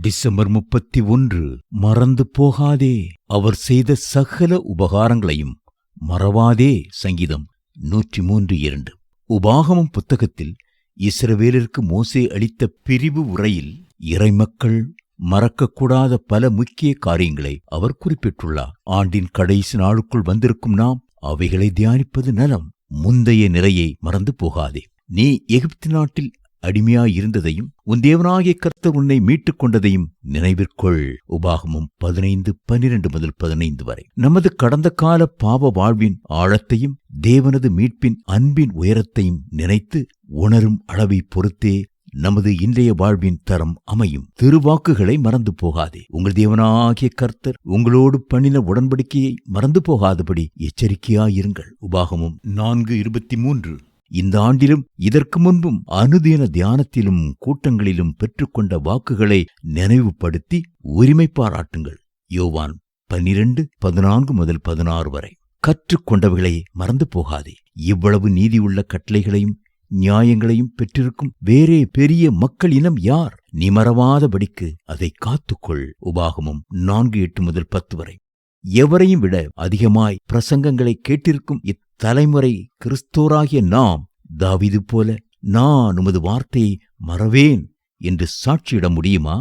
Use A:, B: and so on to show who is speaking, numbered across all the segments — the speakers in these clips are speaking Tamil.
A: டிசம்பர் முப்பத்தி ஒன்று மறந்து போகாதே. அவர் செய்த சகல உபகாரங்களையும் மறவாதே சங்கீதம் நூற்றி மூன்று இரண்டு. உபாகமம் புத்தகத்தில் இஸ்ரவேலருக்கு மோசே அளித்த பிரிவு உரையில் இறைமக்கள் மறக்கக்கூடாத பல முக்கிய காரியங்களை அவர் குறிப்பிட்டுள்ளார். ஆண்டின் கடைசி நாளுக்குள் வந்திருக்கும் நாம் அவைகளை தியானிப்பது நலம். முந்தைய நிலையை மறந்து போகாதே. நீ எகிப்து நாட்டில் அடிமையாயிருந்ததையும் உன் தேவனாகிய கர்த்தர் உன்னை மீட்டுக் கொண்டதையும் நினைவிற்கொள். உபாகமும் பதினைந்து பனிரெண்டு முதல் பதினைந்து வரை. நமது கடந்த கால பாவ வாழ்வின் ஆழத்தையும் தேவனது மீட்பின் அன்பின் உயரத்தையும் நினைத்து உணரும் அளவை பொறுத்தே நமது இன்றைய வாழ்வின் தரம் அமையும். திருவாக்குகளை மறந்து போகாதே. உங்கள் தேவனாகிய கர்த்தர் உங்களோடு பண்ணின உடன்படிக்கையை மறந்து போகாதபடி எச்சரிக்கையாயிருங்கள். உபாகமும் நான்கு இருபத்தி மூன்று. இந்த ஆண்டிலும் இதற்கு முன்பும் அனுதின தியானத்திலும் கூட்டங்களிலும் பெற்றுக்கொண்ட வாக்குகளை நினைவுபடுத்தி உரிமை பாராட்டுங்கள் யோவான் பன்னிரண்டு பதினான்கு முதல் பதினாறு வரை. கற்றுக்கொண்டவைகளை மறந்து போகாதே. இவ்வளவு நீதியுள்ள கட்டளைகளையும் நியாயங்களையும் பெற்றிருக்கும் வேறே பெரிய மக்கள் இனம் யார்? நிமரவாதபடிக்கு அதை காத்துக்கொள். உபாகமும் நான்கு எட்டு முதல் பத்து வரை. எவரையும் விட அதிகமாய் பிரசங்கங்களை கேட்டிருக்கும் தலைமுறை கிறிஸ்தோராகிய நாம் தாவிது போல நான் உமது வார்த்தையை மறவேன் என்று சாட்சியிட முடியுமா?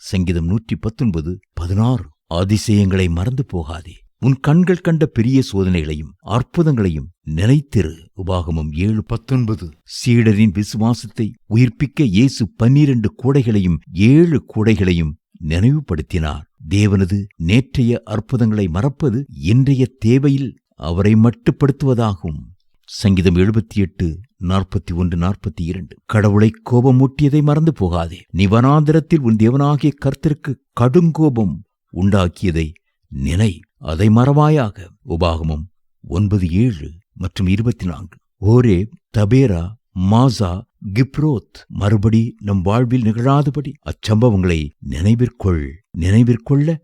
A: சங்கீதம் நூற்றி பத்தொன்பது பதினாறு. அதிசயங்களை மறந்து போகாதே. உன் கண்கள் கண்ட பெரிய சோதனைகளையும் அற்புதங்களையும் நினைத்திரு உபாகமும் ஏழு பத்தொன்பது. சீடரின் விசுவாசத்தை உயிர்ப்பிக்க இயேசு பன்னிரண்டு கூடைகளையும் ஏழு கூடைகளையும் நினைவுபடுத்தினார். தேவனது நேற்றைய அற்புதங்களை மறப்பது இன்றைய தேவையில் அவரை மட்டுப்படுத்துவதாகும். சங்கீதம் எழுபத்தி எட்டு நாற்பத்தி ஒன்று நாற்பத்தி இரண்டு. கடவுளை கோபமூட்டியதை மறந்து போகாதே. நீ வனாந்திரத்தில் உன் தேவனாகிய கர்த்தருக்கு கடுங்கோபம் உண்டாக்கியதை நினை அதை மறவாயாக. உபாகமம் ஒன்பது ஏழு மற்றும் இருபத்தி நான்கு. ஓரே தபேரா மாசா கிப்ரோத் மறுபடி நம் வாழ்வில் நிகழாதபடி. அச்சம்பவங்களை நினைவிற்கொள் நினைவிற்கொள்ள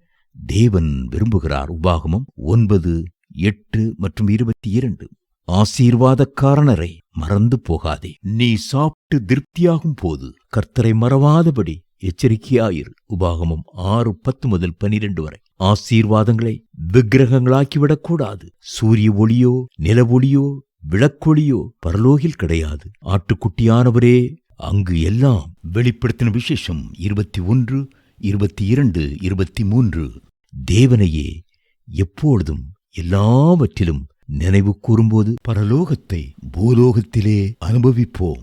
A: தேவன் விரும்புகிறார். உபாகமம் ஒன்பது எட்டு மற்றும் இருபத்தி இரண்டு ஆசீர்வாதக்காரனரை மறந்து போகாதே. நீ சாப்பிட்டு திருப்தியாகும் போது கர்த்தரை மறவாதபடி எச்சரிக்கையாயிரு. உபாகமம் ஆறு பத்து முதல் பனிரெண்டு வரை. ஆசீர்வாதங்களை விக்கிரகங்களாக்கிவிடக்கூடாது. சூரிய ஒளியோ நில ஒளியோ விளக்கொளியோ பரலோகில் கிடையாது. ஆட்டுக்குட்டியானவரே அங்கு எல்லாம் வெளிப்படுத்தின விசேஷம் இருபத்தி ஒன்று இருபத்தி இரண்டு இருபத்தி மூன்று. தேவனையே எப்பொழுதும் எல்லாவற்றிலும் நினைவு கூறும்போது பரலோகத்தை பூலோகத்திலே அனுபவிப்போம்.